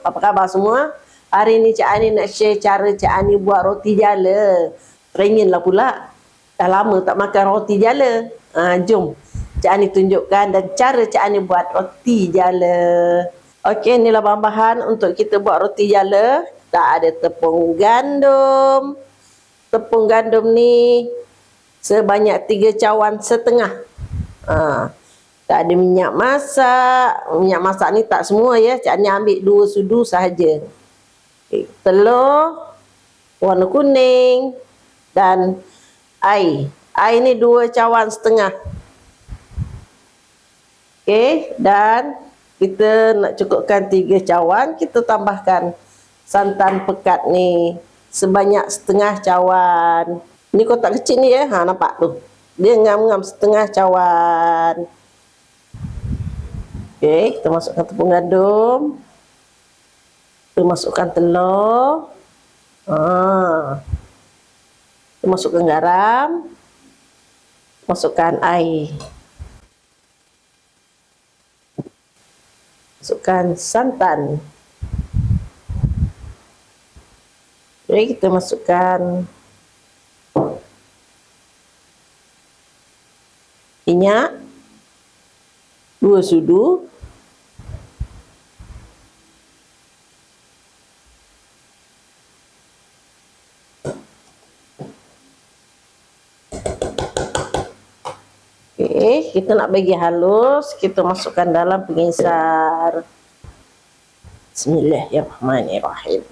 Apa khabar semua? Hari ni Cik Ani nak share cara Cik Ani buat roti jala. Teringin lah pula. Dah lama tak makan roti jala. Ha, jom. Cik Ani tunjukkan dan cara Cik Ani buat roti jala. Okey, inilah bahan-bahan untuk kita buat roti jala. Tak ada tepung gandum. Tepung gandum ni sebanyak tiga cawan setengah. Ha. Tak ada minyak masak. Minyak masak ni tak semua ya. Cik Ani ambil dua sudu sahaja. Okay. Telur warna kuning dan air. Air ni dua cawan setengah. Okey, dan kita nak cukupkan tiga cawan, kita tambahkan santan pekat ni sebanyak setengah cawan. Ni kotak kecil ni ya, ha nampak tu. Dia ngam-ngam setengah cawan. Okey, kita masukkan tepung gandum. Kita masukkan telur. Ha. Kita masukkan garam. Masukkan air. Masukkan santan. Jadi kita masukkan minyak dua sudu kita nak bagi halus, kita masukkan dalam pengisar. Bismillahirrahmanirrahim.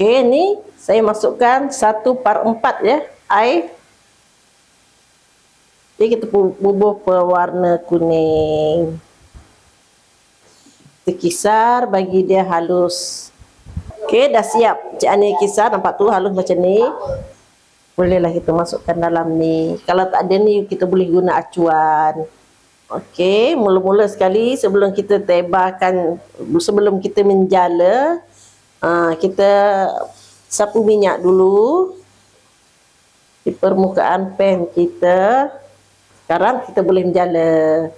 Okey, ni saya masukkan satu par empat ya, air. Jadi kita bubuh pewarna kuning. Kita kisar bagi dia halus. Okey, dah siap. Cik Ani kisar, nampak tu halus macam ni bolehlah kita masukkan dalam ni. Kalau tak ada ni, kita boleh guna acuan. Okey, mula-mula sekali sebelum kita tebarkan, sebelum kita menjala, uh, kita sapu minyak dulu di permukaan pan kita. Sekarang kita boleh menjala.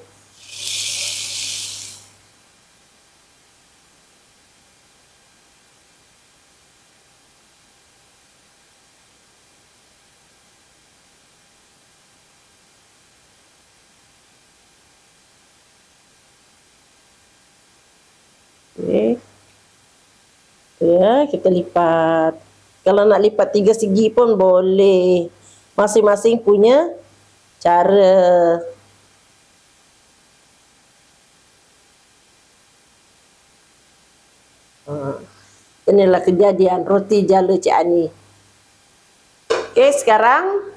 Okay. Ya, kita lipat. Kalau nak lipat tiga segi pun boleh. Masing-masing punya cara. Ha. Inilah kejadian roti jala Cik Ani. Okey, sekarang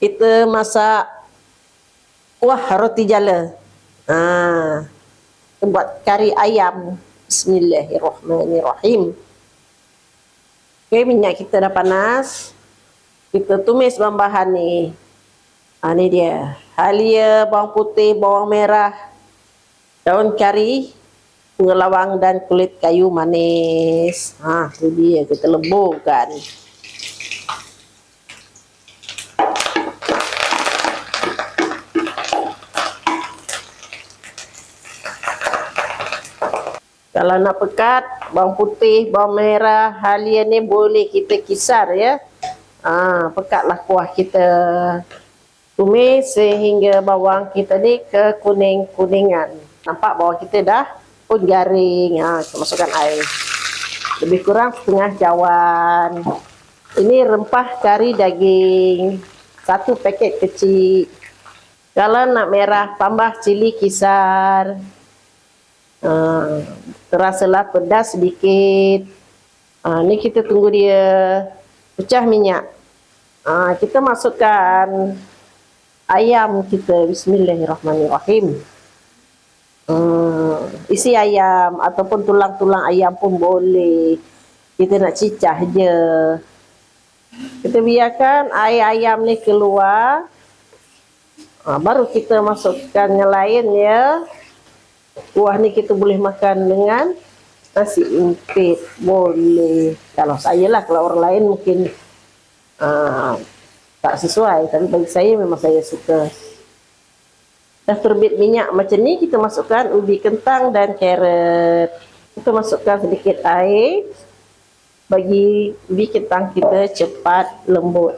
kita masak kuah roti jala. Ha. Kita buat kari ayam. Bismillahirrahmanirrahim. Okey, minyak kita dah panas. Kita tumis bahan-bahan ni. Ha, ni dia. Halia, bawang putih, bawang merah, daun kari, bunga lawang dan kulit kayu manis. Ha, tu dia. Kita leburkan. Kalau nak pekat, bawang putih, bawang merah, halia ni boleh kita kisar ya. Ha, pekatlah kuah kita. Tumis sehingga bawang kita ni ke kuning-kuningan. Nampak bawang kita dah pun garing. Ha, kita masukkan air. Lebih kurang setengah cawan. Ini rempah kari daging. Satu paket kecil. Kalau nak merah, tambah cili kisar. Uh, terasalah pedas sedikit. Uh, ni kita tunggu dia pecah minyak. Uh, kita masukkan ayam kita. Bismillahirrahmanirrahim. Uh, isi ayam ataupun tulang-tulang ayam pun boleh. Kita nak cicah je. Kita biarkan air ayam ni keluar. Uh, baru kita masukkan yang lain ya. Kuah ni kita boleh makan dengan nasi impit. Boleh. Kalau saya lah, kalau orang lain mungkin uh, tak sesuai. Tapi bagi saya memang saya suka. Dah terbit minyak macam ni, kita masukkan ubi kentang dan carrot. Kita masukkan sedikit air bagi ubi kentang kita cepat lembut.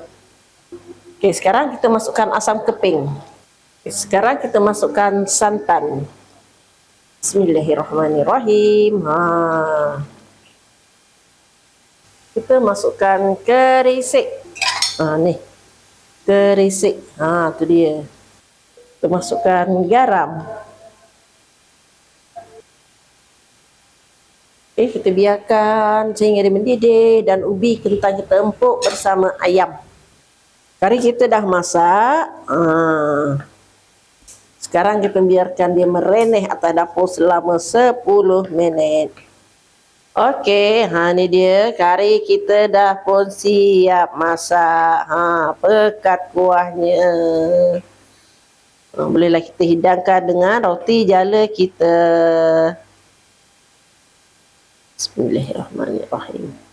Okey, sekarang kita masukkan asam keping. Okay, sekarang kita masukkan santan. Bismillahirrahmanirrahim. Ha. Kita masukkan kerisik. Ha ni. Kerisik. Ha tu dia. Kita masukkan garam. Okay, kita biarkan sehingga dia mendidih dan ubi kentang kita empuk bersama ayam. Kari kita dah masak. Ha. Sekarang kita biarkan dia mereneh atas dapur selama 10 minit. Okey, ha ni dia kari kita dah pun siap masak. Ha, pekat kuahnya. Ha, bolehlah kita hidangkan dengan roti jala kita. Bismillahirrahmanirrahim.